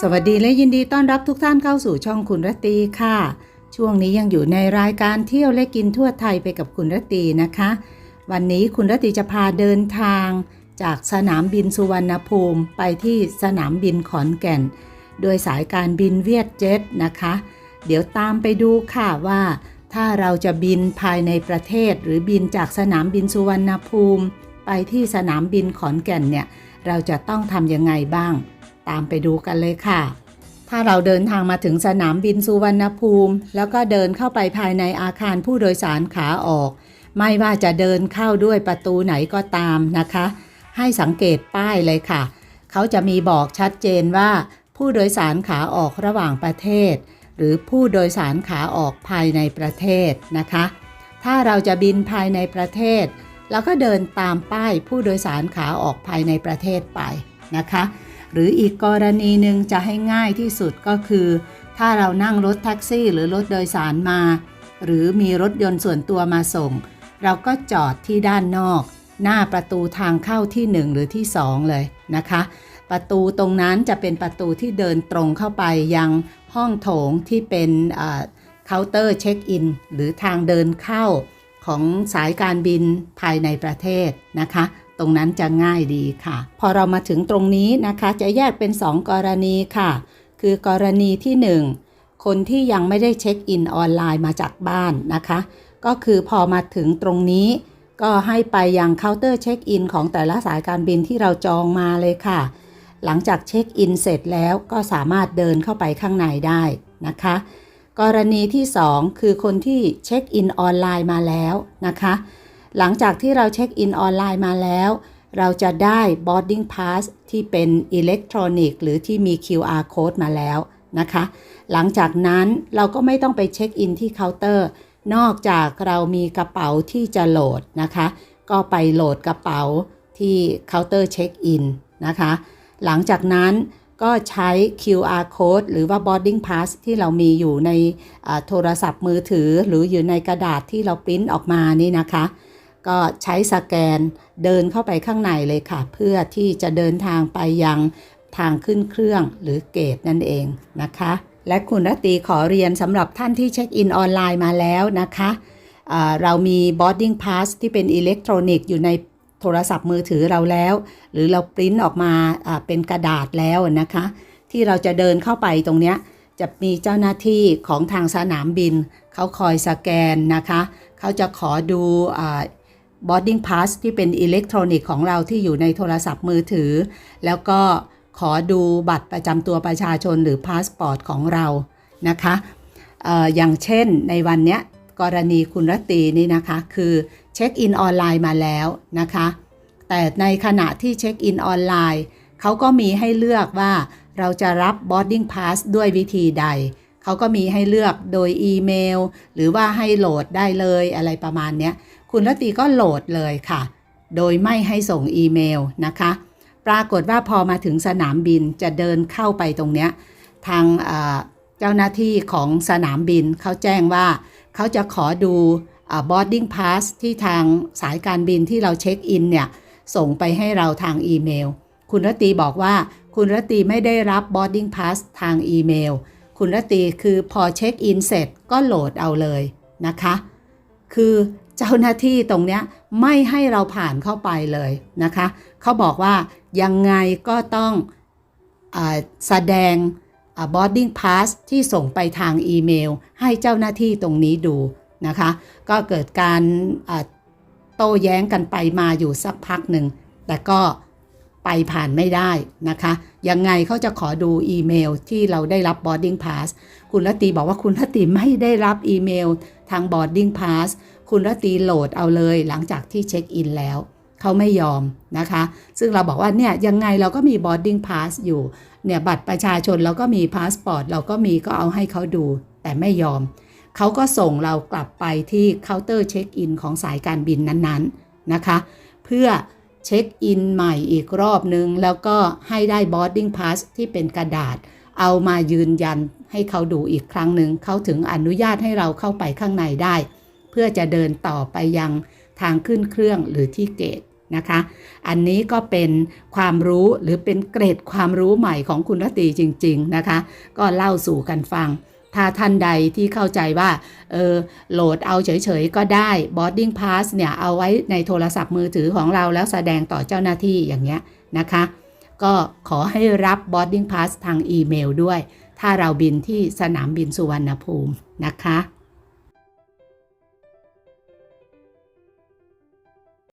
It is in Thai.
สวัสดีและยินดีต้อนรับทุกท่านเข้าสู่ช่องคุณรตีค่ะ ช่วงนี้ยังอยู่ในรายการเที่ยวและกินทั่วไทยไปกับคุณรตีนะคะ วันนี้คุณรตตีจะพาเดินทาง จากสนามบินสุวรรณภูมิไปที่สนามบินขอนแก่น โดยสายการบินเวียดเจ็ตนะคะ เดี๋ยวตามไปดูค่ะว่า ถ้าเราจะบินภายในประเทศ หรือบินจากสนามบินสุวรรณภูมิ ไปที่สนามบินขอนแก่นเนี่ยเราจะต้องทำยังไงบ้าง ตามไปดูกันเลยค่ะ ถ้าเราเดินทางมาถึงสนามบินสุวรรณภูมิ แล้วก็เดินเข้าไปภายในอาคารผู้โดยสารขาออก ไม่ว่าจะเดินเข้าด้วยประตูไหนก็ตามนะคะ ให้สังเกตป้ายเลยค่ะ เขาจะมีบอกชัดเจนว่า ผู้โดยสารขาออกระหว่างประเทศ หรือผู้โดยสารขาออกภายในประเทศนะคะ ถ้าเราจะบินภายในประเทศเราก็เดินตามป้ายผู้โดยสารขาออกภายในประเทศไปนะคะ หรืออีกกรณีหนึ่งจะให้ง่ายที่สุดก็คือ ถ้าเรานั่งรถแท็กซี่หรือรถโดยสารมา หรือมีรถยนต์ส่วนตัวมาส่ง เราก็จอดที่ด้านนอก หน้าประตูทางเข้าที่ 1 หรือที่ 2 เลยนะคะ ประตูตรงนั้นจะเป็นประตูที่เดินตรงเข้าไปยังห้องโถงที่เป็นเคาน์เตอร์เช็คอินหรือทางเดินเข้าของสายการบินภายในประเทศนะคะ ตรงนั้นจะง่ายดีค่ะ พอเรามาถึงตรงนี้นะคะจะแยกเป็น 2 กรณีค่ะ คือกรณีที่ 1 คนที่ยังไม่ได้เช็คอินออนไลน์มาจากบ้านนะคะ ก็คือพอมาถึงตรงนี้ ก็ให้ไปยังเคาน์เตอร์เช็คอินของแต่ละสายการบินที่เราจองมาเลยค่ะ หลังจากเช็คอินเสร็จแล้วก็สามารถเดินเข้าไปข้างในได้นะคะ กรณีที่ 2 คือคนที่เช็คอินออนไลน์มาแล้วนะคะ หลังจากที่เราเช็คอินออนไลน์มาแล้ว เราจะได้ boarding pass ที่เป็นอิเล็กทรอนิกส์หรือที่มี QR code มาแล้วนะคะ หลังจากนั้นเราก็ไม่ต้องไปเช็คอินที่เคาน์เตอร์ นอกจากเรามีกระเป๋าที่จะโหลดนะคะ ก็ไปโหลดกระเป๋าที่เคาน์เตอร์เช็คอินนะคะ หลังจากนั้นก็ใช้ QR code หรือว่า boarding pass ที่เรามีอยู่ในโทรศัพท์มือถือ หรืออยู่ในกระดาษที่เราปริ้นออกมานี่นะคะ ก็ใช้สแกนเดินเข้าไปข้างในเลยค่ะ เพื่อที่จะเดินทางไปยังทางขึ้นเครื่องหรือเกตนั่นเองนะคะ และคุณรตตีขอเรียนสำหรับท่านที่เช็คอินออนไลน์มาแล้วนะคะะเรามี boarding pass ที่เป็นอิเล็กทรอนิกส์อยู่ในโทรศัพท์มือถือเราแล้ว หรือเราปริ้นออกมาเป็นกระดาษแล้วนะคะ ที่เราจะเดินเข้าไปตรงนี้จะมีเจ้าหน้าที่ของทางสนามบิน เขาคอยสแกนนะคะ เขาจะขอดู boarding pass ที่เป็นอิเล็กทรอนิกส์ของเราที่อยู่ในโทรศัพท์มือถือ แล้วก็ขอดูบัตรประจำตัวประชาชนหรือพาสปอร์ตของเรานะคะอออย่างเช่นในวันนี้กรณีคุณรตีนี่นะคะ คือเช็คอินออนไลน์มาแล้วนะคะ แต่ในขณะที่เช็คอินออนไลน์เขาก็มีให้เลือกว่าเราจะรับ boarding pass ด้วยวิธีใด เขาก็มีให้เลือกโดยอีเมล หรือว่าให้โหลดได้เลยอะไรประมาณนี้คุณรตีก็โหลดเลยค่ะ โดยไม่ให้ส่งอีเมลนะคะ ปรากฏว่าพอมาถึงสนามบินจะเดินเข้าไปตรงเนี้ยทางเจ้าหน้าที่ของสนามบินเขาแจ้งว่าเขาจะขอดู boarding pass ที่ทางสายการบินที่เราเช็คอินเนี่ยส่งไปให้เราทางอีเมล คุณรตีบอกว่าคุณรตีไม่ได้รับ boarding pass ทางอีเมล คุณรตีคือพอเช็คอินเสร็จก็โหลดเอาเลยนะคะ คือเจ้าหน้าที่ตรงเนี้ยไม่ให้เราผ่านเข้าไปเลยนะคะ เขาบอกว่ายังไงก็ต้องอแสดง boarding pass ที่ส่งไปทางอีเมล ให้เจ้าหน้าที่ตรงนี้ดูนะคะ ก็เกิดการโต้แย้งกันไปมาอยู่สักพักหนึ่ง แต่ก็ ไปผ่านไม่ได้นะคะ ยังไงเขาจะขอดูอีเมลที่เราได้รับ boarding pass คุณรตีบอกว่าคุณรตีไม่ได้รับอีเมลทาง boarding pass คุณรตีโหลดเอาเลยหลังจากที่เช็คอินแล้ว เขาไม่ยอมนะคะ ซึ่งเราบอกว่าเนี่ยยังไงเราก็มี boarding pass อยู่ เนี่ยบัตรประชาชนเราก็มีพาสปอร์ตเราก็มีก็เอาให้เขาดู แต่ไม่ยอม เขาก็ส่งเรากลับไปที่เคาน์เตอร์เช็คอินของสายการบินนั้นๆนะคะ เพื่อ เช็คอินใหม่อีกรอบนึง แล้วก็ให้ได้ boarding pass ที่เป็นกระดาษ เอามายืนยันให้เขาดูอีกครั้งหนึ่งเขาถึงอนุญาตให้เราเข้าไปข้างในได้ เพื่อจะเดินต่อไปยังทางขึ้นเครื่องหรือที่เกตนะคะ อันนี้ก็เป็นความรู้หรือเป็นเกรดความรู้ใหม่ของคุณรตีจริง ๆนะคะ ก็เล่าสู่กันฟัง ถ้าท่านใดที่เข้าใจว่าเออโหลดเอาเฉยๆก็ได้ boarding pass เนี่ย เอาไว้ในโทรศัพท์มือถือของเราแล้วแสดงต่อเจ้าหน้าที่อย่างเงี้ยนะคะ ก็ขอให้รับ boarding pass ทางอีเมลด้วย ถ้าเราบินที่สนามบินสุวรรณภูมินะคะ